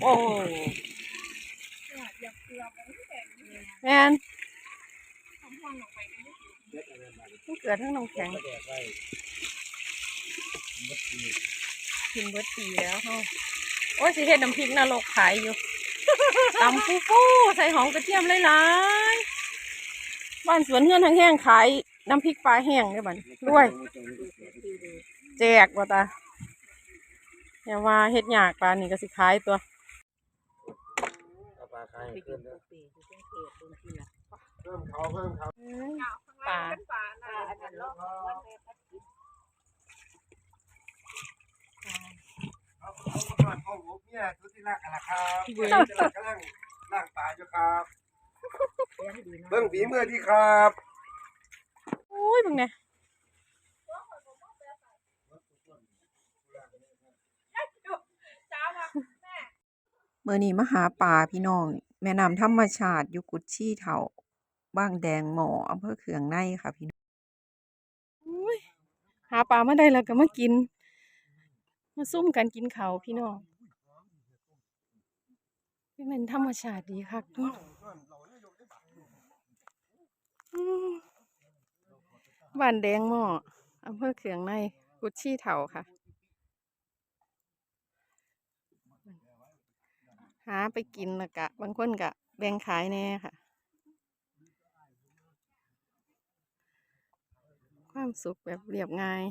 โอ้แมนมันเกิดทั้งน้ำแข็งกินเบิดปีแล้วเฮาโอ้ยสิเฮ็ดน้ำพริกนรกขายอยู่ตำฟูฟูใส่หอมกระเทียมหลายๆบ้านสวนเฮือนทางแห้งขายน้ำพริกปลาแห้งได้บัดนี้รวย แจกว่าตา อย่าว่าเฮ็ดหยากปลานี่ก็สิขายตัวเอาปลาคายขึ้นนะเพิ่มเขาเพิ่มเขาปลาเอาเอาเอาหมูเนี่ยทุกที่รักกันละครับเบิ่งกำลังล่างปลาอยู่ครับ เบิ่งฝีมือที่ครับ โอ้ยมึงเนี่ย เมื่อนี้มาหาปลาพี่น้อง แม่น้ำธรรมชาติอยู่กุดชี่เถาบ้างแดงหมออำเภอเขืองในค่ะพี่น้องหาปลามาได้แล้วก็มากิน มาซุ่มกันกินเขาพี่น้องนี่มันธรรมชาติดีคักเนาะบ้านแดงหม้ออำเภอเขืองในกุดชี่เถาค่ะ หาไปกินละกะ บางคนกะแบ่งขายแน่ค่ะ ความสุขแบบเรียบง่าย